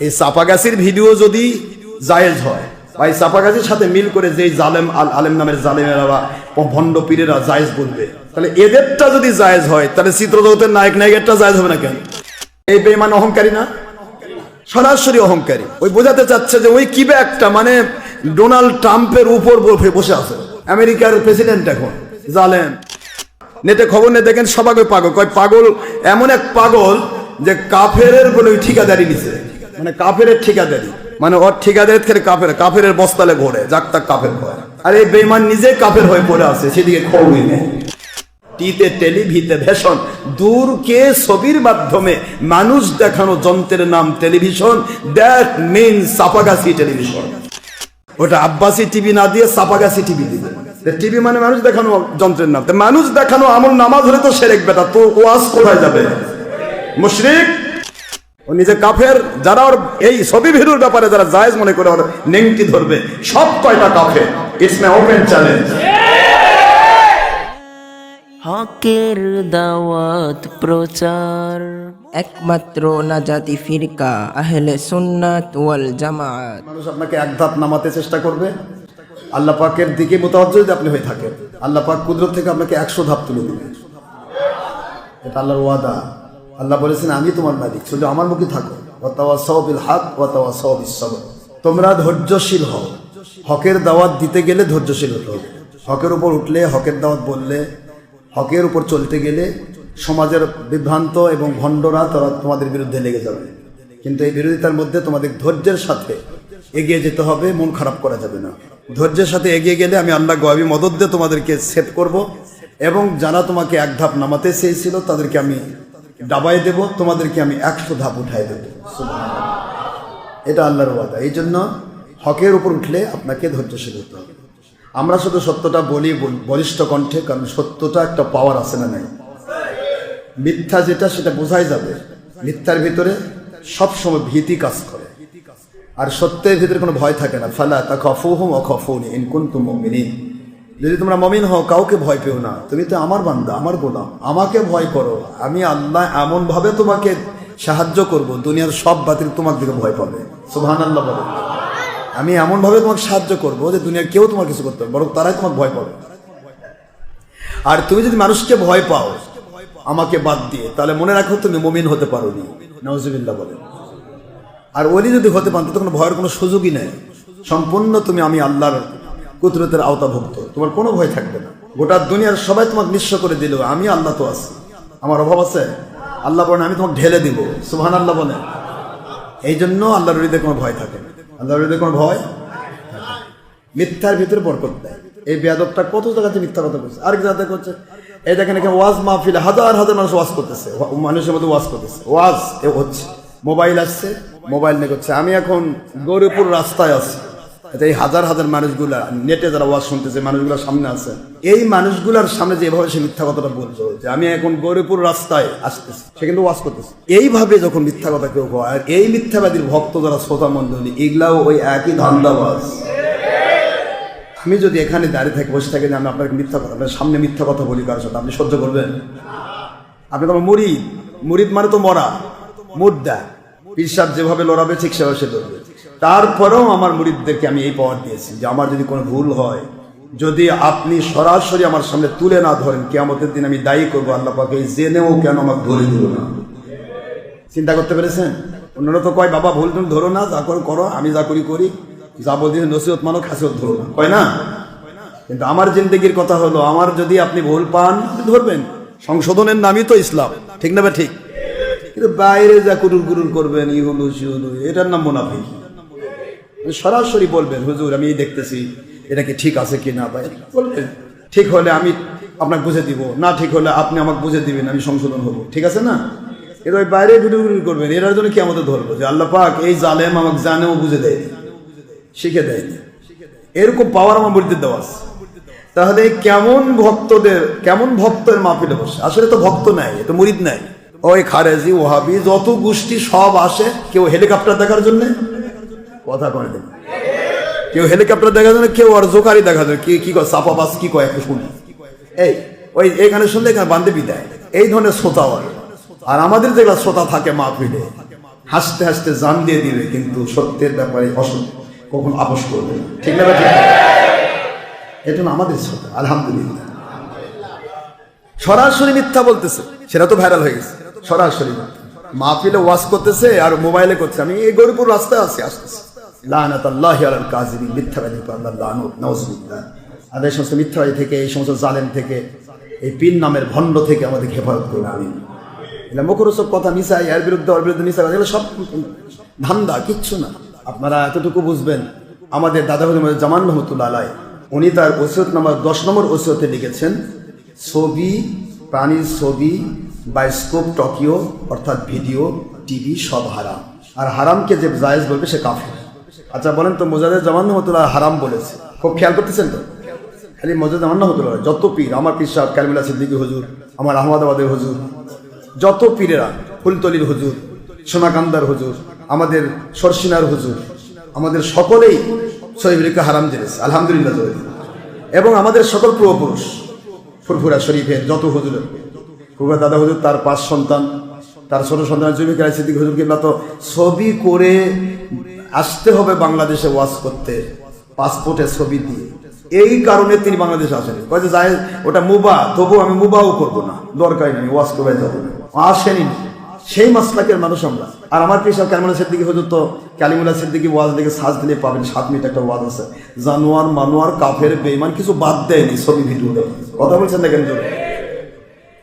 এই সাপাগাছির ভিডিও যদি জায়েজ হয় বা এই সাপাগাছির সাথে মিল করে যে জালেম আল আলেম নামের জালেমেরা বা ভণ্ড পীরেরা জায়েজ বলবে, তাহলে এদেরটা যদি জায়েজ হয়, তাহলে চিত্রজগতের নায়ক নায়িকারটা জায়েজ হবে না কেন? এই বেমান অহংকারী না? সরাসরি অহংকারী। ওই বোঝাতে চাচ্ছে যে ওই কিবে একটা মানে ডোনাল্ড ট্রাম্পের উপর বসে- আছে। আমেরিকার প্রেসিডেন্ট এখন, জালেম। নেটে খবর নিয়ে দেখেন সবাই পাগল। কয় পাগল? এমন এক পাগল যে কাফের বলে ঠিকাদারি নিছে। মানে কাফের ঠিকাদারি। মানে ওর ঠিকাদারি থেকে কাফের কাফের বস্তালে ঘোরে, যাক তাক কাফের হয়। আর এই বেমান নিজে কাফের হয়ে পড়ে আছে, সেদিকে খবরই নেই। টিতে ছবির মাধ্যমে মানুষ দেখানো যন্ত্রের নাম television? That mean Sapagachhi television. ওটা আব্বাসি টিভি না দিয়ে সাপাগাছি টিভি দিবে। টিভি মানে মানুষ দেখানো যন্ত্রের নাম। মানুষ দেখানো আমল নামাজ হলে তো সেরেক বেটা তো ওয়াজ কোথায় যাবে? মুশরিক? ও নিজে কাফের যারা ওর এই ছবি ভিড়ুর ব্যাপারে যারা জায়েজ মনে করে ওর নেংটি ধরবে সব কয়টা কাফের? ইটস মাই ওপেন চ্যালেঞ্জ হকের দাওয়াত প্রচার। একমাত্র নাজাতি ফিরকা আহলে সুন্নাত ওয়াল জামাত। মানুষ আপনাকে এক ধাপ নামাতে চেষ্টা করবে। আল্লাহ পাকের দিকে মোতাবজ্জ যদি আপনি হয়ে থাকেন। আল্লাহ পাক কুদরত থেকে আপনাকে একশো ধাপ তুলে দিবে। এটা আল্লাহর ওয়াদা। আল্লাহ বলেছেন, আমি তোমার মালিক, শুধু আমার মুখে থাকো। ওয়াতাওয়া সবিল হাক ওয়াতাওয়া সবিল সবর। তোমরা ধৈর্যশীল হও। হকের দাওয়াত দিতে গেলে ধৈর্যশীল হতে হবে। হকের উপর উঠলে, হকের দাওয়াত বললে, হকের উপর চলতে গেলে সমাজের বিভ্রান্ত এবং ভণ্ডরা তারা তোমাদের বিরুদ্ধে লেগে যাবে। কিন্তু এই বিরোধিতার মধ্যে তোমাদের ধৈর্যের সাথে এগিয়ে যেতে হবে, মন খারাপ করা যাবে না। ধৈর্যের সাথে এগিয়ে গেলে আমি আল্লাহ গবি মদত দিয়ে তোমাদেরকে সেট করব এবং যারা তোমাকে এক ধাপ নামাতে চেয়েছিল, তাদেরকে আমি ডাবাই দেব, তোমাদেরকে আমি একশো ধাপ উঠাই দেব। এটা আল্লাহর ওয়াদা। এই জন্য হকের উপর উঠলে আপনাকে ধৈর্যশীল হতে হবে। আমরা শুধু সত্যটা বলি বল- বলিষ্ঠ কণ্ঠে, কারণ সত্যটা একটা পাওয়ার আছে না নাই? মিথ্যা যেটা, সেটা বোঝাই যাবে। মিথ্যার ভিতরে সবসময় ভীতি কাজ করে। আর সত্যের ভিতরে কোনো ভয় থাকে না। ফালা তা খফুহুম অখফুনি ইনকুন তুম যদি তোমরা মমিন হও, কাউকে ভয় পেও না। তুমি তো আমার বান্দা, আমার গোলাম। আমাকে ভয় করো। আমি আল্লাহ এমন ভাবে তোমাকে সাহায্য করব, দুনিয়ার সব বাতিল তোমার দিকে ভয় পাবে। সুবহান আল্লাহ বলে। আমি এমন ভাবে তোমাকে সাহায্য করব যে দুনিয়ার কেউ তোমার কিছু করতে পারবে বরং তারাই তোমাকে ভয় পাবে। আর তুমি যদি মানুষকে ভয় পাও, আমাকে বাদ দিয়ে, তাহলে মনে রাখো তুমি মমিন হতে পারো নি নজবিল্লা বলে। আর ওলি যদি হতে পান তখন ভয়ের কোনো সুযোগই নেই। সম্পূর্ণ তুমি আমি আল্লাহর কুদরতের আওতাভুক্ত। তোমার কোনো ভয় থাকবে না। গোটা দুনিয়ার সবাই তোমাকে নিঃস্ব করে দিল, আমি আল্লাহ তো আছি। আমার অভাব আছে? আল্লাহ বলেন, আমি তোমাকে ঢেলে দিব। সুহান আল্লাহ বলে। এই জন্য আল্লাহর হৃদয়ে কোনো ভয় থাকে না। আল্লাহর হৃদয়ে কোনো ভয় মিথ্যার ভিতরে বরকত দেয়। এই বেয়াদবটা কত জায়গাতে মিথ্যা কথা বলছে। আরেক জায়গাতে করছে এই দেখেন এখানে ওয়াজ মাহফিল, হাজার হাজার মানুষ ওয়াজ করতেছে। মানুষের মধ্যে ওয়াজ করতেছে। ওয়াজ, এ হচ্ছে। মোবাইল আসছে, মোবাইল নিয়ে করছে। আমি এখন গৌরীপুর রাস্তায় আছি। এই হাজার হাজার মানুষগুলা নেটে যারা ওয়াজ শুনতেছে মানুষগুলোর সামনে আছে। এই মানুষগুলার সামনে যেভাবে সে মিথ্যা কথাটা বলছো, যে আমি এখন গৌরীপুর রাস্তায় আসতেছি, সে কিন্তু ওয়াজ করতেছে। এইভাবে যখন মিথ্যা কথা কেউ কয় আর এই মিথ্যাবাদীর ভক্ত যারা শ্রোতা মন্ডলী এগুলাও ওই একই ধান্দাবাজ। আমি যদি এখানে দাঁড়িয়ে থাকি, বসে থাকি যে আমি আপনাকে মিথ্যা কথা, আপনার সামনে মিথ্যা কথা বলি কারোর সাথে, আপনি সহ্য করবেন? আপনি তো মুরিদ। মুরিদ মানে তো মরা মুদ্দা পিসাব যেভাবে লড়াবে, ঠিক সেভাবে সে লড়বে। তারপরেও আমার মুরিদদেরকে আমি এই পাওয়ার দিয়েছি যে আমার যদি কোনো ভুল হয়, যদি আপনি সরাসরি আমার সামনে তুলে না ধরেন, কেয়ামতের দিন আমি দায়ী করব আল্লাহ পাকে এই জেনেও কেন আমাকে ধরে দিল না। চিন্তা করতে পেরেছেন? অন্যরা তো কয়, বাবা, ভুল ধরো না, যা করো করো, আমি যা করি করি। যা বলছি নসিহত মানো খাসিয়ত ধরো না। কয় না? কিন্তু আমার জিন্দগির কথা হলো, আমার যদি আপনি ভুল পান ধরবেন। সংশোধনের নামই তো ইসলাম। ঠিক না বা ঠিক? কিন্তু বাইরে যা কুরুর কুরুর করবেন ই হলো এটার নাম মুনাফিক। সরাসরি বলবেন, হুজুর, আমি এই দেখতেছি, এটা কি ঠিক আছে কি না ভাই? বলবেন, ঠিক হলে আমি আপনাকে বুঝে দিব, না ঠিক হলে আপনি আমাকে বুঝে দিবেন, আমি সংশোধন হব। ঠিক আছে না? এটা ওই বাইরে ভিডিও করবেন এটার জন্য কি আমাদের ধরবো যে আল্লাহ পাক এই জালেম আমাকে জানেও বুঝে দেয়নি, শিখে দেয়নি। এরকম পাওয়ার আমার বলতে দেওয়া আছে। তাহলে কেমন ভক্তদের, কেমন ভক্তের মাহফিলে বসে? আসলে তো ভক্ত নাই, এ তো মুরিদ নাই। ওই খারেজি, ওহাবি, যত গোষ্ঠী সব আসে, কেউ হেলিকপ্টার দেখার জন্য? কথা করে দেবে কেউ হেলিকপ্টার দেখার জন্য কেউ আর জোকারি দেখার জন্য কি কি কয়? সাপাবাস কি কয়? একটু শুনি। এই, ওই এখানে শুনলে এখানে বান্ধে বিদায়। এই ধরনের শ্রোতা হয়। আর আমাদের যেগুলো শ্রোতা থাকে মাহফিলে হাসতে হাসতে জান দিয়ে দিবে কিন্তু সত্যের ব্যাপারে অসৎ কখন আপোষ করবে ঠিক না এটা আমাদের সাথে আলহামদুলিল্লাহ। সরাসরি মিথ্যা বলতেছে, সেটা তো ভাইরাল হয়ে গেছে। সরাসরি। মাহফিলে ওয়াশ করতেছে আর মোবাইলে করছে আমি এই গরিপুর রাস্তায় আছি, আসতেছি। লানাত আল্লাহ আলাল কাজিবি মিথ্যাবাদী আল্লাহ নাউজুবিল্লাহ। আর এই সমস্ত মিথ্যাবাদী থেকে, এই সমস্ত জালেম থেকে, এই পিন নামের ভণ্ড থেকে আমাদের হেফাজত করবে আমি এগুলো মুখরোচক কথা মিশাই এর বিরুদ্ধে, ওর বিরুদ্ধে মিশা এগুলো সব ধান্দা, কিচ্ছু না। আপনারা এতটুকু বুঝবেন, আমাদের দাদা হুজুর জামান রহমতুল্লাহ আলাই উনি তার ওসিয়ত নাম্বার দশ নম্বর ওসিয়তে লিখেছেন, ছবি, প্রাণীর ছবি বায়োস্কোপ টকিও অর্থাৎ ভিডিও টিভি সব হারাম। আর হারামকে যে জায়েজ বলবে সে কাফের। আচ্ছা বলেন তো মোজাদের জামান রহমতুল্লাহ হারাম বলেছে। খুব খেয়াল করতেছেন তো? খালি মজাদ জামান রহমতুল্লাহ যত পীর, আমার পীর সাহেব কালিমুল্লাহ সিদ্দিকী হুজুর, আমার আহমদাবাদের হুজুর, যত পীরেরা ফুলতলির হুজুর, সোনাকান্দার হুজুর, আমাদের সরসিনার হুজুর, আমাদের সকলেই শহীদকে হারাম জেনেছে, আলহামদুলিল্লাহ এবং আমাদের সকল পূর্বপুরুষ ফুরফুরা শরীফের যত হুজুর, ফুরফুরা দাদা হুজুর, তার পাঁচ সন্তান তার ছোট সন্তান জমিকে সিদ্দিক হুজুর কিংবা তো ছবি করে আসতে হবে বাংলাদেশে ওয়াজ করতে, পাসপোর্টে ছবি দিয়ে। এই কারণে তিনি বাংলাদেশে আসেনি কয় যে যায় ওটা মুবা তবু আমি মুবাও করব না। দরকারই নেই ওয়াজ করে যাব আসেনি। সেই মাসলাকের মানুষ আমরা। আর আমার পেশা কালিমুল্লাহ সিদ্দিকি হুজুর তো কালিমুল্লাহ সিদ্দিকি ওয়াজ দেখে সাজ দিলে পাবেন, সাত মিনিট একটা ওয়াজ আছে। জানোয়ার, মানুয়ার, কাফের বেইমান কিছু বাদ দেয়নি ছবি, ভিডিও কথা বলছেন দেখেন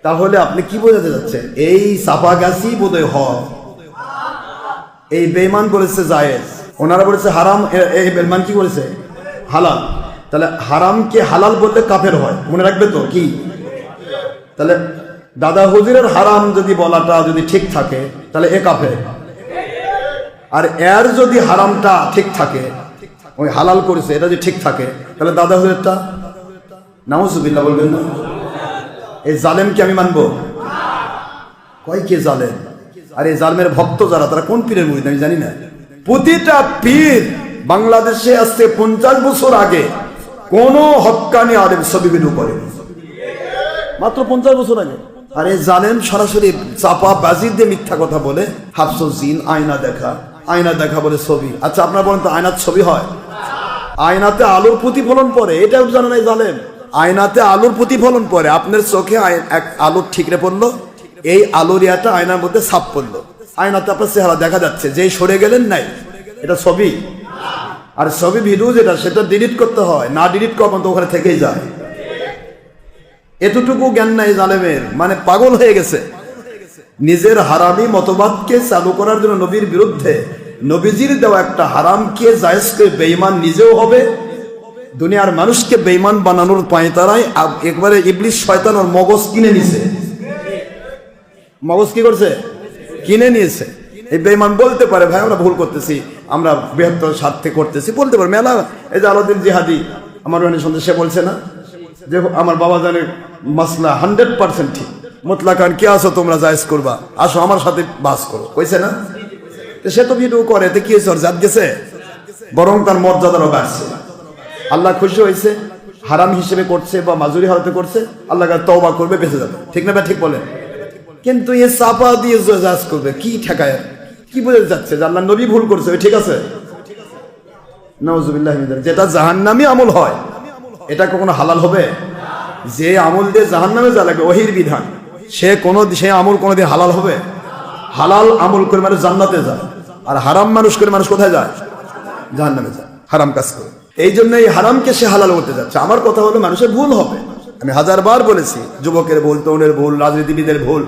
তাহলে আপনি কি বোঝাতে যাচ্ছেন? এই সাফা সাফাগাছি বোধহয় হক। এই বেইমান বলেছে জায়েজ। ওনারা বলেছে হারাম। এই বেইমান কি বলেছে? হালাল। তাহলে হারামকে হালাল বললে কাফের হয়। মনে রাখবে তো? কি? তাহলে দাদা হুজুরের হারাম যদি বলাটা যদি ঠিক থাকে, তাহলে এ কাফের। আর এর যদি হারামটা ঠিক থাকে, ওই হালাল করেছে, এটা যদি ঠিক থাকে, তাহলে দাদা হুজুরটা নামসুবিল্লা বলবেন না? এই জালেমকে আমি মানবো? কয় কে জালেম? আর এই জালেমের ভক্ত যারা, তারা কোন পীরের মুড়িদ আমি জানি না। প্রতিটা পীর বাংলাদেশে আসছে পঞ্চাশ বছর আগে, কোন হক্কানি আলেম ভিডিও করেনি। মাত্র পঞ্চাশ বছর আগে। আর জালেম সরাসরি চাপা বাজির দিয়ে মিথ্যা কথা বলে হাফসো জিন, আয়না দেখা আয়না দেখা বলে ছবি। আচ্ছা আপনার বলেন তো আয়নার ছবি হয়? আয়নাতে আলোর প্রতিফলন পড়ে এটাও জানেন এই জালেম। আয়নাতে আলোর প্রতিফলন পড়ে। আপনার চোখে এক আলোর ঠিকরে পড়ল। এই আলোর ইয়াটা আয়নার মধ্যে ছাপ পড়ল। আয়নাতে আপনার চেহারা দেখা যাচ্ছে। যেই সরে গেলেন নাই, এটা ছবি। আর ছবি ভিডিও যেটা, সেটা ডিলিট করতে হয়। না ডিলিট করবেন তো ওখানে থেকেই যায়। এতটুকু জ্ঞান নাই জালেমের। মানে পাগল হয়ে গেছে। নিজের হারামি মতবাদকে চালু করার জন্য নবীর বিরুদ্ধে নবীজির দেওয়া একটা হারামকে জায়েজকে বেঈমান নিজেও হবে। দুনিয়ার মানুষকে বেইমান বানানোর পাঁয়তারায় আব- একবারে ইবলিশ শয়তান ওর মগজ কিনে নিছে। মগজ কি করছে? কিনে নিয়েছে এই বেঈমান বলতে পারে, ভাই, আমরা ভুল করতেছি, আমরা বৃহত্তর স্বার্থে করতেছি। বলতে পারে, মেলা, এই যে আলাউদ্দিন জিহাদি, আমার রানী সন্দেশ সে বলছে না যে আমার বাবা জানে মাসলা হান্ড্রেড পার্সেন্ট ঠিক। মোতলাকান, কে আসো তোমরা, জায়েজ করবা? আসো, আমার সাথে বাস করো। কইছে না? সে তো ভিডিও করে কি হয়েছে? ওর জাত গেছে? বরং তার মর্যাদারও বাড়ছে আল্লাহ খুশি হয়েছে, হারাম হিসেবে করছে বা মাজুরি হারাতে করছে, আল্লাহ তওবা করবে, বেঁচে যাবে। ঠিক না ঠিক বলেন? কিন্তু এ চাপা দিয়ে জাজ করবে, কি ঠেকায়? কি বোঝা যাচ্ছে যে আল্লাহ নবী ভুল করছে? ঠিক আছে? যালিক। যেটা জাহান্নামি আমল হয়, এটা কখনো হালাল হবে? যে আমল দিয়ে জাহান্নামে যা লাগবে, ওহির বিধান। সে কোনো সে আমল কোনোদিন হালাল হবে? হালাল আমল করে মানুষ জান্নাতে যায়, আর হারাম মানুষ করে মানুষ কোথায় যায়? জাহান্নামে যায়। হারাম কাজ করে। এই জন্য এই হারামকে সে হালাল করতে যাচ্ছে। আমার কথা হলো মানুষের ভুল হবে। আমি হাজার বার বলেছি, যুবকের ভুল, তরুণের ভুল, রাজনীতিবিদের ভুল,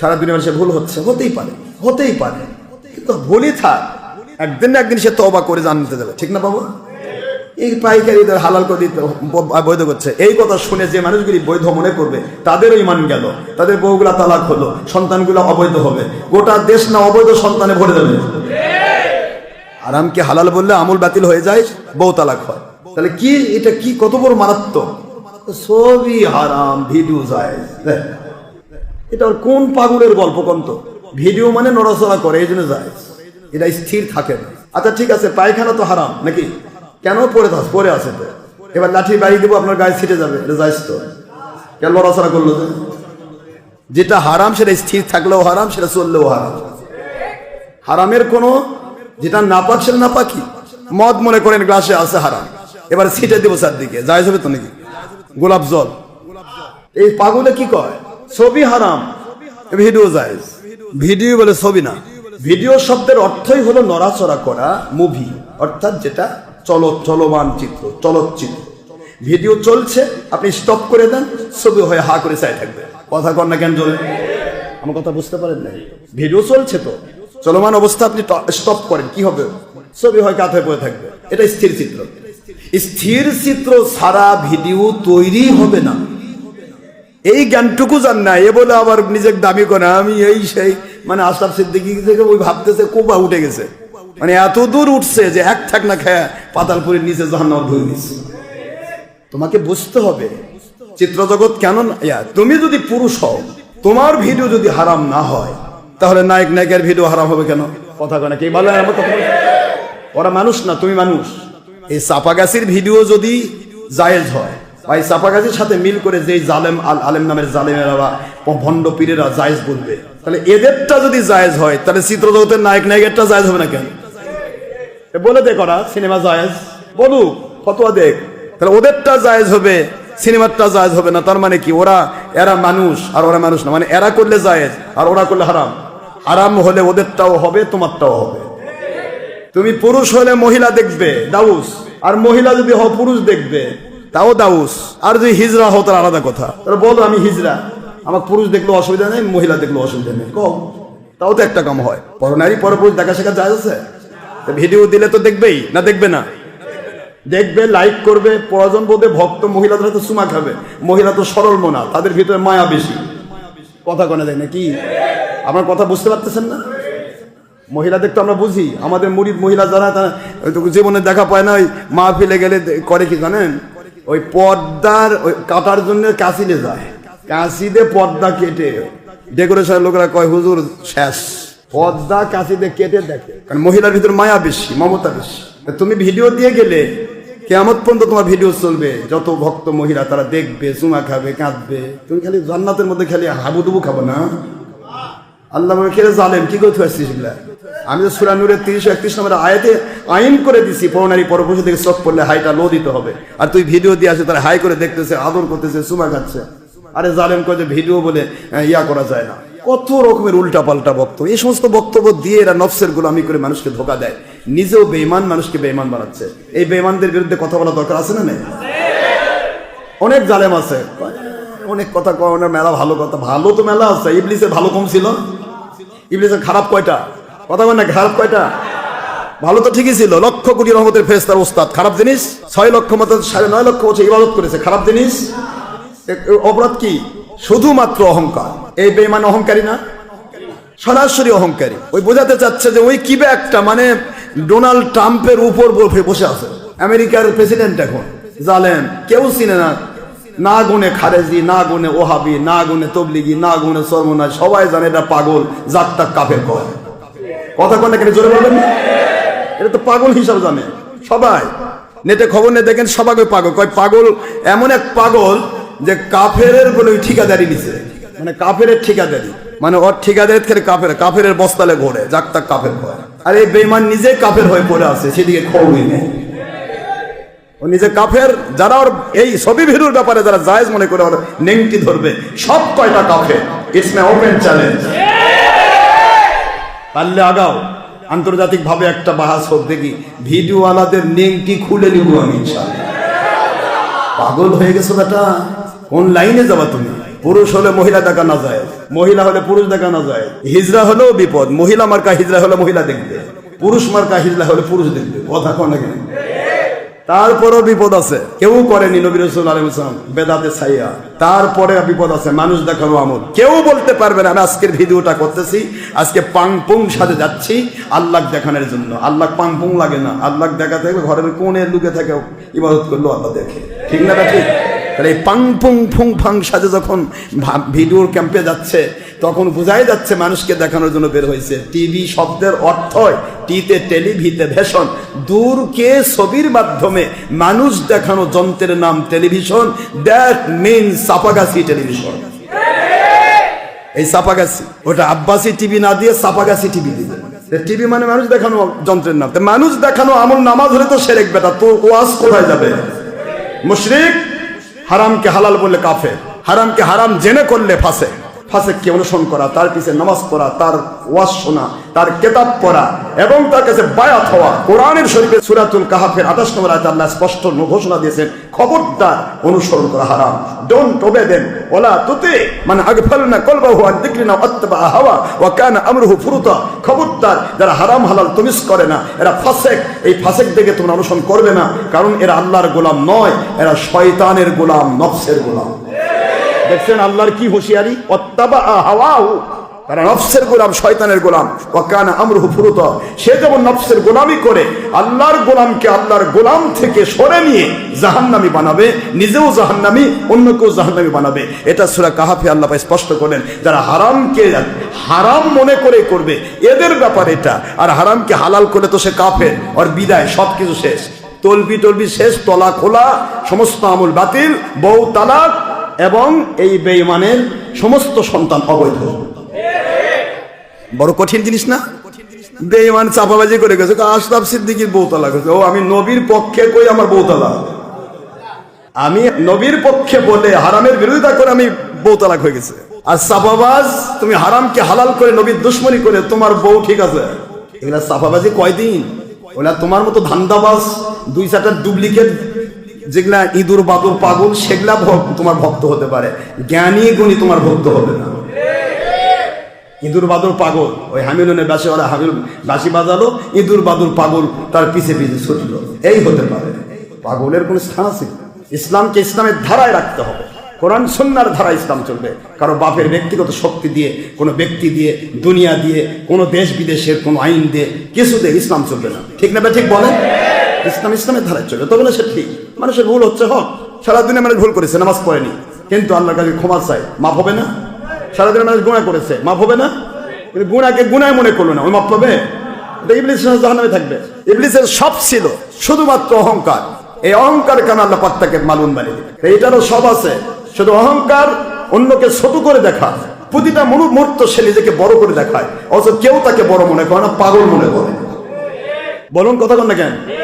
সারা দুনিয়া মানুষের ভুল হচ্ছে। হতেই পারে হতেই পারে। কিন্তু ভুলই থাক। একদিন না একদিন সে তবা করে জানতে যাবে। ঠিক না বাবু? এই পাইকারিদের হালাল করে দিতে বৈধ করছে। এই কথা শুনে যে মানুষগুলি বৈধ মনে করবে, তাদেরও ইমান গেল, তাদের বউগুলা তালাক হলো, সন্তানগুলো অবৈধ হবে। গোটা দেশ না অবৈধ সন্তানে ভরে দেবে আরামকে হালাল বললে আমল বাতিল হয়ে যায়, বউ তালাক হয়। তাহলে কি এটা কি, কত বড় মারাত্মক? সবই হারাম, ভিডিও এটা কোন পাগলের গল্প কন্ত ভিডিও মানে নড়াচড়া করে, এই জন্য যায় এটা স্থির থাকে না। আচ্ছা ঠিক আছে, পায়খানা তো হারাম, নাকি? কেন পড়ে থাক পরে আছে তো। এবার লাঠি বাড়ি দেবো, আপনার গায়ে ছিটে যাবে, এটা যাইস তো। কেন নড়াচড়া করল যেটা হারাম, সেটা স্থির থাকলেও হারাম, সেটা চললেও হারাম। হারামের কোনো যেটা নাপাক সেটা নাপাকি। মদ মনে করেন গ্লাসে আছে হারাম। এবার সিটে দিব চারদিকে। জায়জ হবে তো নাকি? গোলাপ জল। এই পাগলে কি কয়? ছবি হারাম। ভিডিও জায়েজ। ভিডিও বলে ছবি না। ভিডিও শব্দের অর্থই হলো নড়াচড়া করা মুভি অর্থাৎ যেটা চল, চলমান চিত্র, চলচ্চিত্র। ভিডিও চলছে, আপনি স্টপ করে দেন, ছবি হয়ে হা করে চাই থাকবে। কথা কর না কেন চলে আমার কথা বুঝতে পারেন না ভিডিও চলছে তো। চলমান অবস্থা আপনি স্টপ করেন, কি হবে? ছবি হয় কাত হয়ে পড়ে থাকবে। এটা স্থির চিত্র। স্থির চিত্র সারা ভিডিও তৈরি হবে না। এই জ্ঞানটুকু জান না এ বলে আবার নিজের দামি করে, আমি এই সেই মানে আশরাফ সিদ্দিকি থেকে ওই ভাবতেছে কোপা উঠে গেছে। মানে এত দূর উঠছে যে এক থাক না খায় পাতালপুরের নিচে জাহান্ন ধুয়ে দিচ্ছে তোমাকে বুঝতে হবে, চিত্রজগৎ কেন তুমি যদি পুরুষ হও, তোমার ভিডিও যদি হারাম না হয় তাহলে নায়ক নায়িকার ভিডিও হারাম হবে কেন? কথা কেন কি? বলছে? ওরা মানুষ না, তুমি মানুষ। এই চাপাগাছির ভিডিও যদি জায়েজ হয় বা এই চাপাগাছির সাথে মিল করে যেই জালেম আল আলেম নামের জালেমেরা বা ভণ্ড পীরেরা জায়েজ বলবে, তাহলে এদেরটা যদি জায়েজ হয়, তাহলে চিত্রজগতের নায়ক নায়িকারটা জায়েজ হবে না কেন? বলে দে করা, সিনেমা জায়েজ। বলুক, ফতোয়া দেখ। তাহলে ওদেরটা জায়েজ হবে, সিনেমারটা জায়েজ হবে না, তার মানে কি? ওরা, এরা মানুষ, আর ওরা মানুষ না। মানে এরা করলে জায়েজ, আর ওরা করলে হারাম। হারাম হলে ওদেরটাও হবে, তোমারটাও হবে। তুমি পুরুষ হলে মহিলা দেখবে, দাউস। আর মহিলা যদি হও, পুরুষ দেখবে, তাও দাউস। আর যদি হিজরা হও, তার আলাদা কথা। তাহলে বলো, আমি হিজরা। আমার পুরুষ দেখলে অসুবিধা নেই, মহিলা দেখলে অসুবিধা নেই। কও। তাও তো একটা কাম হয়। পরনারী পরপুরুষ দেখা শেখা যায় আছে? ভিডিও দিলে তো দেখবেই, না দেখবে না? দেখবে লাইক করবে, প্রয়োজন বোধে ভক্ত মহিলাদের তো সুমা খাবে। মহিলা তো সরল মনা, তাদের ভিতরে মায়া বেশি। কথা কনে দেয় না কি আমার কথা বুঝতে পারতেছেন না? মহিলাদের তো আমরা বুঝি, আমাদের মুড়ির মহিলা যারা জীবনে দেখা পায় না, ওই মাহফিলে গেলে করে কি জানেন? ওই পর্দার, ওই কাটার জন্য কাশিলে যায়। কাশিতে পর্দা কেটে। ডেকোরেশনের লোকেরা কয়, হুজুর, শেষ। পর্দা কাশিতে কেটে দেখে। কারণ মহিলার ভিতর মায়া বেশি, মমতা বেশি। তুমি ভিডিও দিয়ে গেলে কেমন পর্যন্ত তোমার ভিডিও চলবে। যত ভক্ত মহিলা, তারা দেখবে, চুমা খাবে, কাঁদবে। তুমি খালি জান্নাতের মধ্যে খালি হাবুডুবু খাব না? আল্লাহ আমাকে খেলে জালেম, কি করতে পারছিস এগুলা? আমি তো সুরা নূরের তিরিশ একত্রিশ নম্বর আয়াতে আইন করে দিছি পরনারী পরপুষে থেকে চোখ পড়লে হাইটা লো দিতে হবে। আর তুই ভিডিও দিয়ে আসে, তারা হাই করে দেখতেছে, আদর করতেছে, সুমা খাচ্ছে। আরে জালেম কয় যে ভিডিও বলে ইয়া করা যায় না। কত রকমের উল্টা পাল্টা বক্তব্য। এই সমস্ত বক্তব্য দিয়ে এরা নফসের গোলামি করে মানুষকে ধোকা দেয়। নিজেও বেইমান মানুষকে বেইমান বানাচ্ছে। এই বেইমানদের বিরুদ্ধে কথা বলা দরকার আছে না নেই? অনেক জালেম আছে। অনেক কথা কয় মেলা ভালো কথা। ভালো তো মেলা আছে, ইবলিসের ভালো কম ছিল। ইবলিসের খারাপ কয়টা? কথা বল না, খারাপ কয়টা? ভালো তো ঠিকই ছিল, লক্ষ কোটি রহমতের ফেরেস্তার ওস্তাদ, খারাপ জিনিস? ছয় লক্ষ মতো, সাড়ে নয় লক্ষ বছর ইবাদত করেছে, খারাপ জিনিস? অপরাধ কি? শুধুমাত্র অহংকার। এই বেমান অহংকারী না? সরাসরি অহংকারী। ওই বোঝাতে চাচ্ছে যে ওই কিবে একটা মানে ডোনাল্ড ট্রাম্পের উপর বসে- আছে। আমেরিকার প্রেসিডেন্ট এখন জালেন কেউ চিনে না না গুনে খারেজি না গুনে ওহাবি না গুনে তবলিগি না গুনে সর্বনাশ সবাই জানে এটা পাগল জাতটা কাফের কয়। কথা কোন কেন, জোরে বলবেন? এটা তো পাগল হিসাব জানে। সবাই, নেটে খবর নিয়ে দেখেন, সবাই কয় পাগল। কয় পাগল, এমন এক পাগল যে কাফের বলে ঠিকাদারি নিছে। মানে কাফেরের ঠিকাদারি। মানে ওর ঠিকাদারি থেকে কাফের কাফের বস্তালে ঘোরে যাক তাক কাফের ঘরে আর এই বেইমান নিজে কাফের হয়ে পড়ে আছে, সেদিকে খবরই নেই। ও নিজে কাফের, যারা ওর এই সবই ভিড়ুর ব্যাপারে যারা জায়েজ মনে করে ওর নেংটি ধরবে, সব কয়টা কাফের? ইটস মাই ওপেন চ্যালেঞ্জ পারলে আগাও। আন্তর্জাতিক ভাবে একটা বাহাস হোক, দেখি ভিডিওওয়ালাদের নেংটি খুলে নিব আমি পাগল হয়ে গেছো বেটা? কোন লাইনে যাবা তুমি? পুরুষ হলে মহিলা দেখা না যায়, মহিলা হলে পুরুষ দেখা না যায়। হিজরা হলেও বিপদ, মহিলা মার্কা হিজরা হলে মহিলা দেখবে, পুরুষ মার্কা হিজরা হলে পুরুষ দেখবে। কথা কোন? তারপরও বিপদ আছে। কেউ করেনি নবী রসুল আলম বেদাতে ছাইয়া। তারপরে বিপদ আছে, মানুষ দেখানো আমল। কেউ বলতে পারবে না, আমি আজকের ভিডিওটা করতেছি, আজকে পাং পুং সাথে যাচ্ছি আল্লাহ দেখানোর জন্য। আল্লাহ পাং পুং লাগে না, আল্লাহ দেখাতে হবে ঘরের কোণে লুকে থাকে, ইবাদত করল আল্লাহ দেখে। ঠিক না ঠিক তাহলে এই পাং পুং ফুং ফাং সাজে যখন ভিডিওর ক্যাম্পে যাচ্ছে, তখন বোঝাই যাচ্ছে মানুষকে দেখানোর জন্য বের হয়েছে। টিভি শব্দের অর্থ টিতে টেলিভিতে ভেষণ। দূরকে ছবির মাধ্যমে মানুষ দেখানো যন্ত্রের নাম television that mean Sapagachhi television. এই সাপাগাছি, ওটা আব্বাসি টিভি না দিয়ে সাপাগাছি টিভি দিবে। টিভি মানে মানুষ দেখানো যন্ত্রের নাম। মানুষ দেখানো আমল নামাজ হলে তো সেরেক বেটা, তো ওয়াজ কোথায় যাবে? মুশরিক হারামকে হালাল বললে কাফে হারামকে হারাম জেনে করলে ফাঁসে। ফাঁসেককে অনুসরণ করা, তার পিছে নামাজ পড়া, তার ওয়াজ শোনা, তার কেতাব পড়া এবং তার কাছে বায়াত হওয়া। কোরআনের শরীফে সুরাতুল কাহাফের আঠাশ নম্বর আল্লাহ স্পষ্ট ঘোষণা দিয়েছেন, খবরদার অনুসরণ করা হারাম। ডোন্ট ওবে দেন ওলা তুতে মানে ওয়াত্তাবা হাওয়া ওয়া কানা আমরুহু ফুরুতা। খবরদার, যারা হারাম হালাল তমিস করে না, এরা ফাসেক। এই ফাসেক দেখে তোমরা অনুসরণ করবে না, কারণ এরা আল্লাহর গোলাম নয়, এরা শয়তানের গোলাম, নফসের গোলাম। দেখছেন আল্লাহর কি হুঁশিয়ারি? তারা নফসের গোলাম, শয়তানের গোলাম। আমরুহু ফুরুত। সে যেমন নফসের গোলামি করে, আল্লাহর গোলামকে আল্লাহর গোলাম থেকে সরে নিয়ে জাহান্নামি বানাবে, নিজেও জাহান্নামি জাহান্নামি বানাবে। এটা সূরা আল্লাহ স্পষ্ট করেন, যারা হারামকে হারাম মনে করে করবে, এদের ব্যাপার এটা। আর হারামকে হালাল করে তো সে কাফের আর বিদায়, সবকিছু শেষ। তলবি টলবি শেষ তলা খোলা সমস্ত আমল বাতিল, বউ তালাক এবং এই বেঈমানের সমস্ত সন্তান অবৈধ। বড় কঠিন জিনিস না? বেঈমান চাপাবাজি করে গেছে আশরাফ সিদ্দিকির বউতলা গেছে। ও, আমি নবীর পক্ষে কই আমার বউতলা? আমি নবীর পক্ষে বলে হারামের বিরোধিতা করে আমি বউতালাক হয়ে গেছে। আর সাফাবাজ তুমি হারামকে হালাল করে নবীর দুশ্মনী করে তোমার বউ ঠিক আছে। এগুলা সাফাবাজি কয়দিন? ওগুলা তোমার মতো ধান্দাবাজ, দুই চারটা ডুপ্লিকেট যেগুলা ইঁদুর, বাদুর, পাগল, সেগুলা তোমার ভক্ত হতে পারে। জ্ঞানী গুণী তোমার ভক্ত হবে না। ইঁদুর, বাদুর, পাগল। ওই হামিলনের বাসে ওরা হামিল বাসি বাজালো, ইঁদুর, বাদুর, পাগল তার পিছে পিছে ছুটলো। এই হতে পারে। পাগলের কোন স্থান আছে? ইসলামকে ইসলামের ধারায় রাখতে হবে। কোরআন সন্ন্যার ধারা ইসলাম চলবে। কারও বাপের ব্যক্তিগত শক্তি দিয়ে, কোনো ব্যক্তি দিয়ে, দুনিয়া দিয়ে, কোনো দেশ বিদেশের কোনো আইন দিয়ে কিছু দিয়ে ইসলাম চলবে না। ঠিক না ঠিক বলে ইসলাম ইসলামের ধারায় চলবে তবে না সে ঠিক। মানুষের ভুল হচ্ছে, হোক। সারাদিনে মানুষ ভুল করেছে, নামাজ পড়েনি। কিন্তু আল্লাহর কাছে ক্ষমা চাই মাফ হবে না। সারাদিন মানুষ গুণা করেছে, মাফ হবে না। কিন্তু গুণাকে গুণায় মনে করল না, ওই মাফ পাবে? সব ছিল, শুধুমাত্র অহংকার। এই অহংকার কেন আল্লাহ পাক তাকে মালুন বানিয়ে দিবে তো সব আছে। শুধু অহংকার, অন্যকে ছোট করে দেখা। প্রতিটা মুহূর্ত সে নিজেকে বড় করে দেখায়। অথচ কেউ তাকে বড় মনে করে না, পাগল মনে করে। বলুন, কথা কন না কেন?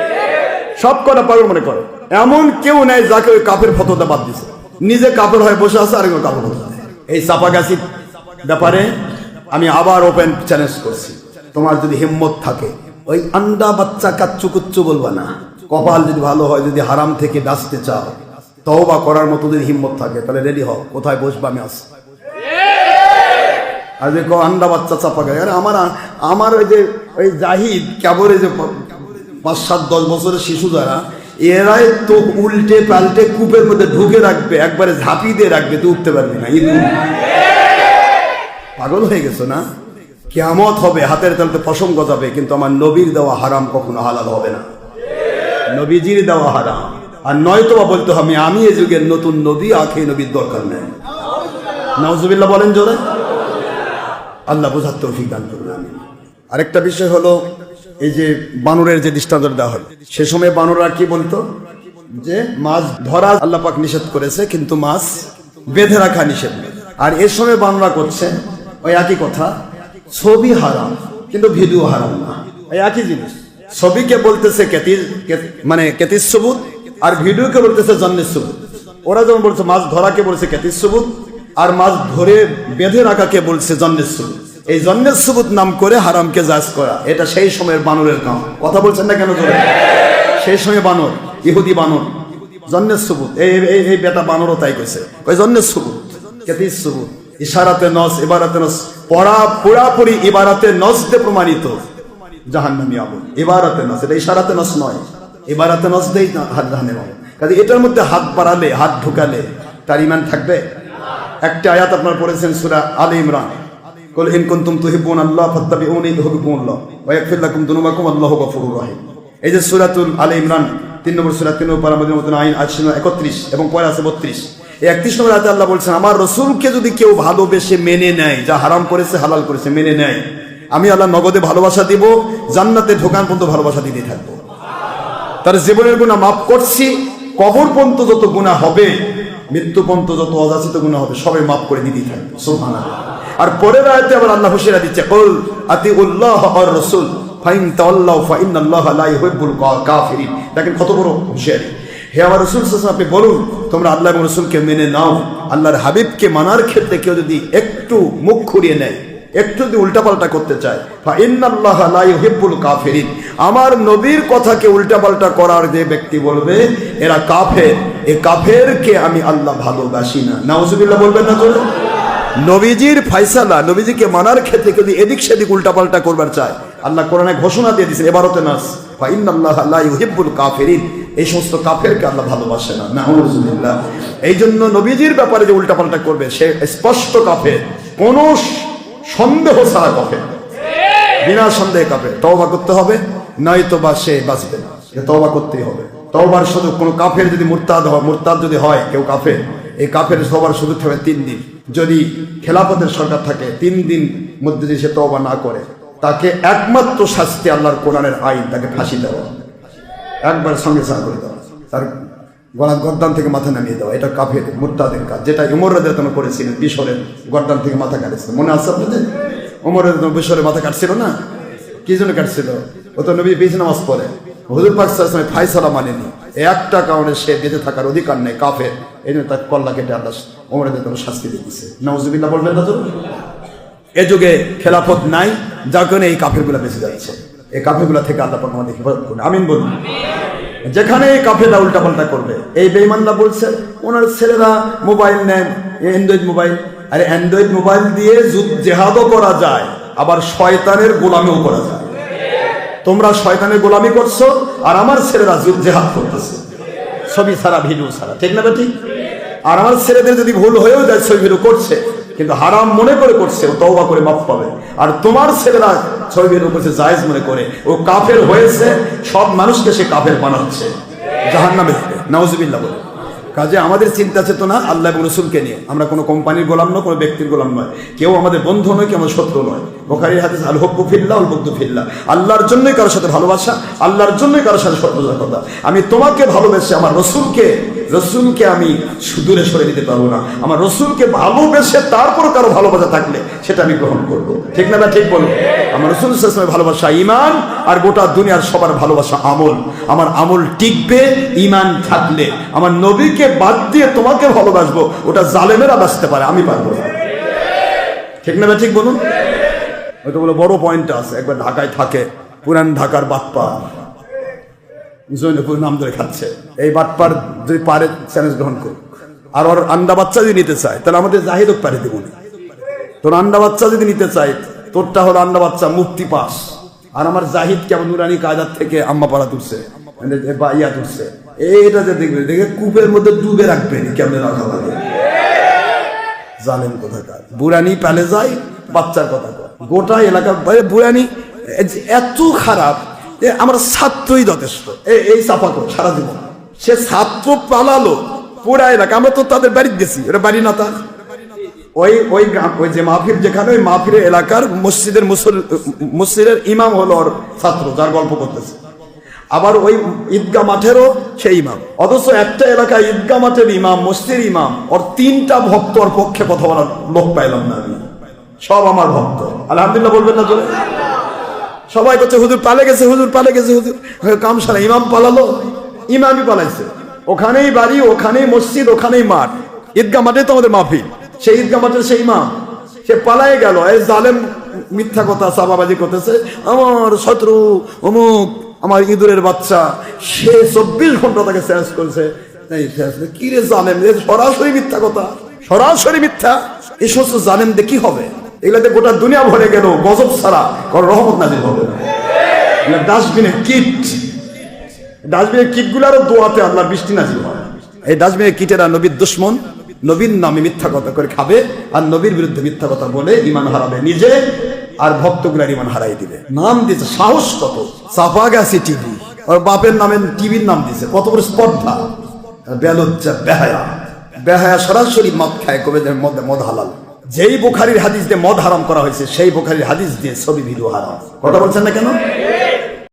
সব কটা পাগল মনে করে। এমন কেউ নেই যাকে ওই কাপের ফতোটা বাদ দিছে। নিজে কাপড় হয়ে বসে আছে, আরেকজন কাপড় হতে এই চাপাগাছির ব্যাপারে আমি আবার ওপেন চ্যালেঞ্জ করছি। তোমার যদি হিম্মত থাকে, ওই আন্ডা বাচ্চা কাচ্চু কুচ্চু বলবা না। কপাল যদি ভালো হয়, যদি হারাম থেকে বাঁচতে চাও, তওবা করার মতো যদি হিম্মত থাকে, তাহলে রেডি হও। কোথায় বসবা আমি আসি আর যে আন্ডা বাচ্চা চাপা গায়ে আরে আমার আমার ওই যে ওই জাহিদ এই যে পাঁচ, সাত, দশ বছরের শিশু যারা, এরাই তো উল্টে পাল্টে কূপের মধ্যে ঢুকে রাখবে, একবারে ঝাঁপি দিয়ে রাখবে, তুই উঠতে পারবি না পাগল হয়ে গেছো না? কেমত হবে, হাতের তালতে পশম গজাবে, কিন্তু আমার নবীর দেওয়া হারাম কখনো হালাল হবে না। নবীজির দেওয়া হারাম। আর নয়তো বা বলতে হবে, আমি এ যুগের নতুন নবী আখে নবীর দরকার নেই। নওজুবিল্লাহ বলেন জোরে। আল্লাহ বোঝার তৌফিক দান আমিন। আরেকটা বিষয় হলো এই যে বানরের যে দৃষ্টান্ত দেওয়া হলো, সে সময় বানররা কি বলতো? যে মাছ ধরা আল্লাপাক নিষেধ করেছে, কিন্তু মাছ বেঁধে রাখা নিষেধ আর এর সময় বানরা করছে, ওই একই কথা, ছবি হারাম, কিন্তু ভিডিও হারাম না। এই একই জিনিস। ছবিকে বলতেছে কেতির মানে কেতির সবুত, আর ভিডিওকে বলতেছে জন্মের সবুত। ওরা যেমন বলছে, মাছ ধরাকে বলছে কেতির সবুত, আর মাছ ধরে বেঁধে রাখাকে বলছে জন্মের সবুত। এই জন্মের সবুত নাম করে হারামকে জাজ করা। এটা সেই সময়ের বানরের কাম। কথা বলছেন না কেন করে সেই সময় বানর, ইহুদি বানর। জন্মের এই বেটা বানরও তাই কইছে। জন্মের কেতির ইশারাতে নস নস। পড়া, পুরাপুরি ইবারাতে নস প্রমাণিত। জাহান্নামী আগুন ইবারাতে নস। এটা ইশারাতে নস নয়। ইবারাতে নস দেই কাজে এটার মধ্যে হাত বাড়ালে, হাত ঢুকালে তার ইমান থাকবে? একটা আয়াত আপনার পড়েছেন সুরা আলে ইমরান। ইন কুনতুম তুহিব্বুন আল্লাহ ফাত্তাবিউনি ইউহিব্বুকুমুল্লাহ ওয়া ইয়াগফির লাকুম দুনুবাকুম আল্লাহু গফুরুর রহিম এই যে সূরাতুল আলে ইমরান, তিন নম্বর সূরা, তিন নম্বর আমাদের মতন আইন আছে একত্রিশ এবং পরে আছে বত্রিশ। এই একত্রিশ নম্বর আয়াতে আল্লাহ বলছেন, আমার রসুলকে যদি কেউ ভালোবেসে মেনে নেয়, যা হারাম করেছে, হালাল করেছে, মেনে নেয়, আমি আল্লাহ নগদে ভালোবাসা দিব, জান্নাতে ঢোকান পর্যন্ত ভালোবাসা দিতেই থাকব। তার জীবনের গুণা মাফ করছি, কবর পর্যন্ত যত গুণা হবে মৃত্যু পর্যন্ত যত অযাচিত গুণা হবে, সবাই মাফ করে দিতেই থাকবে। সোহান আর পরের আয়তে আবার আল্লাহ হুশিয়ারা দিচ্ছে আতি উল্লাহ আর রসুল, ফাইন তাওয়াল্লাউ ফাইন্নাল্লাহ লা ইউহিব্বুল কাফিরিন। দেখেন কত বড় হুশিয়ারি। হে আমার রসুল আপনি বলুন, তোমরা আল্লাহ এবং রসুলকে মেনে নাও। আল্লাহর হাবিবকে মানার ক্ষেত্রে কেউ যদি একটু মুখ খুঁড়িয়ে নেয় একটু যদি উল্টাপাল্টা করতে চায় ফাইন্নাল্লাহ লা ইউহিব্বুল কাফিরিন। আমার নবীর কথাকে উল্টাপাল্টা করার যে ব্যক্তি বলবে, এরা কাফের। এ কাফেরকে আমি আল্লাহ ভালোবাসি না। নাউজুবিল্লাহ বলবেন না তোরা নবীজির ফাইসালা, নবীজিকে মানার ক্ষেত্রে যদি এদিক সেদিক উল্টাপাল্টা করবার চায়, আল্লাহ কোরআনে ঘোষণা দিয়ে দিয়েছেন, এবারতে নাস ফাইন্নাল্লাহ লা ইউহিব্বুল কাফিরিন। এই সমস্ত কাফেরকে আল্লাহ ভালোবাসে না। নাউজুবিল্লাহ। এই জন্য নবীজির ব্যাপারে যে উল্টাপাল্টা করবে, সে স্পষ্ট কাফের। কোন সন্দেহ ছাড়া কাফের বিনা সন্দেহে কাফের। তওবা করতে হবে, নয়তো বা সে বাঁচবে তওবা করতেই হবে। তওবার শুধু কোনো কাফের যদি মুরতাদ হয়, মুরতাদ যদি হয়, কেউ কাফের, এই কাফের সবার সুযোগ হবে তিন দিন। যদি খেলাফতের সরকার থাকে, তিন দিন মধ্যে যদি সে তওবা না করে, তাকে একমাত্র শাস্তি আল্লাহর কোরআনের আইন, তাকে ফাঁসি দেওয়া একবার সঙ্গে সঙ্গে করে দেওয়া তার গলা গর্দান থেকে মাথা নামিয়ে দেওয়া, এটা কাফের, মুরতাদের কাজ। যেটা উমর রাজা করেছিলেন, বিশরের গর্দান থেকে মাথা কাটেছিল। মনে আছে আপনাদের? উমর রাজা বিশরের মাথা কাটছিল না? কি জন্য কাটছিল? ও তো নবী বেশি নামাজ পড়ে। হুজুর পাক সময় ফাইসালা মানেনি। একটা কারণে সে বেঁচে থাকার অধিকার নেই, কাফের। এই জন্য তার কল্লা কেটে আল্লাহ উমর তোমার শাস্তি দিচ্ছে নওয়াজুবিল্লাহ বলবেন না তো? এ যুগে খেলাফত নাই, যার কারণে এই কাফেরগুলো বেঁচে যাচ্ছে। এই কাফেরগুলো থেকে আল্লাহ আমাদের করুন। আমিন বলুন। যেখানে এই কাফেররা উল্টাপাল্টা করবে। এই বেইমানরা বলছে, ওনার ছেলেরা মোবাইল নেন অ্যান্ড্রয়েড মোবাইল। আরে, অ্যান্ড্রয়েড মোবাইল দিয়ে জেহাদও করা যায়, আবার শয়তানের গোলামিও করা যায়। তোমরা শয়তানের গোলামি করছ, আর আমার ছেলেরা জেহাদ করতেছে। ছবি ছাড়া, ভিডিও ছাড়া, ঠিক না ঠিক আর আমার ছেলেদের যদি ভুল হয়েও যায়, ছবি ভিডিও করছে, কিন্তু হারাম মনে করে করছে তওবা করে মাফ পাবে। আর তোমার ছেলেরা ছবি উপরে জায়জ মনে করে। ও কাফের হয়েছে, সব মানুষকে সে কাফের বানাচ্ছে। জাহান নামে নওয়াজ বলে। কাজে আমাদের চিন্তা চেতনা আল্লাহ রসুলকে নিয়ে। আমরা কোনো কোম্পানির গোলাম নয়, কোনো ব্যক্তির গোলাম নয়। কেউ আমাদের বন্ধু নয়, কেউ আমাদের শত্রু নয়। বোখারির হাদিস আল হব্বু ফিল্লা আল বদ্দু ফিল্লা আল্লাহর জন্যই কারোর সাথে ভালোবাসা, আল্লাহর জন্যই কারোর সাথে কথা আমি তোমাকে ভালোবেসে, আমার রসুলকে রসুলকে আমি সুদূরে সরে দিতে পারব না। আমার রসুলকে ভালোবেসে তারপর কারও ভালোবাসা থাকলে সেটা আমি গ্রহণ করব। ঠিক না না ঠিক বলব আমার রসুল সাল্লামের ভালোবাসা ইমান আর গোটা দুনিয়ার সবার ভালোবাসা আমল। আমার আমল টিকবে ইমান থাকলে। আমার নবীকে বাদ দিয়ে তোমাকে ভালোবাসবো, ওটা জালেমেরা বাঁচতে পারে, আমি পারব না। ঠিক না ঠিক বলুন? ওইটা বলে বড় পয়েন্ট আছে, একবার ঢাকায় থাকে, পুরান ঢাকার বাপ্পা। নাম ধরে খাচ্ছে। এই বাটপার যদি পারে চ্যালেঞ্জ গ্রহণ করুক। আর ওর আন্ডা বাচ্চা যদি নিতে চায়, তাহলে আমাদের জাহিদক পারে দেবো না। তোর আন্ডা বাচ্চা যদি নিতে চাই তোরটা হলো আন্ডা বাচ্চা মুক্তি পাস। আর আমার জাহিদ কেমন নুরানি কায়দার থেকে আম্মা পাড়া তুলছে মানে বা ইয়া তুলছে। এইটা যে দেখবে, দেখে কূপের মধ্যে ডুবে রাখবে কেমন রাখা লাগে। জানেন কোথাকার? বুড়ানি পেলে যায়, বাচ্চার কথা গোটা এলাকা বুড়ানি এত খারাপ যে আমার ছাত্রই যথেষ্ট। এই চাপা কর, সারা জীবন। সে ছাত্র পালালো পুরা এলাকা। আমরা তো তাদের বাড়ি গেছি। ওটা বাড়ি না তার। ওই ওই গ্রাম, ওই যে মাহফিল যেখানে, ওই মাহফিলের এলাকার মসজিদের মুসল, মসজিদের ইমাম হলো ওর ছাত্র, যার গল্প করতেছে। আবার ওই ঈদগা মাঠেরও সেই ইমাম। অথচ একটা এলাকায় ঈদগা মাঠের ইমাম, মসজিদের ইমাম, ওর তিনটা ভক্ত ওর পক্ষে কথা বলার লোক পাইলাম না আমি। সব আমার ভক্ত। আলহামদুলিল্লাহ বলবেন না চলে সবাই করছে হুজুর পালে গেছে, হুজুর পালে গেছে, হুজুর। কামসালা ইমাম পালালো, ইমামই পালাইছে। ওখানেই বাড়ি, ওখানেই মসজিদ, ওখানেই মাঠ। ঈদগা মাঠে তো আমাদের মাহফিল। সেই ঈদগা মাঠের সেই ইমাম, সে পালাই গেল। এই জালেম মিথ্যা কথা, সাবাবাজি করতেছে। আমার শত্রু, অমুক, আমার ইঁদুরের বাচ্চা। সে চব্বিশ ঘণ্টা তাকে চ্যালেঞ্জ করেছে। কি রে জালেম? সরাসরি মিথ্যা কথা। সরাসরি মিথ্যা? এই সমস্ত জালেম কি হবে? এগুলাতে গোটা দুনিয়া ভরে গেল, গজব ছাড়া, কারণ রহমত নাজির হবে না। ডাস্টবিনের কিট। ডাস্টবিনের কিটগুলারও দোয়াতে আল্লাহ বৃষ্টি নাজির হয়। এই ডাস্টবিনের কিটেরা নবীর দুশ্মন, নবীর নামে মিথ্যা কথা করে খাবে, আর নবীর বিরুদ্ধে মিথ্যা কথা বলে ইমান হারাবে নিজে, আর ভক্তগুলার ইমান হারাই দিবে। নাম দিয়েছে সাহস কত? চাপা গেছে টিভি ওর বাপের নামে টিভির নাম দিয়েছে। কত বড় স্পর্ধা। বেলজ্জা, বেহায়া। বেহায়া সরাসরি মদ খায় কবে মদ মদ হালাল। যেই বোখারির হাদিস দিয়ে মদ হারাম করা হয়েছে, সেই বোখারির হাদিস দিয়ে ছবি ভিডিও হারাম। কথা বলছেন না কেন?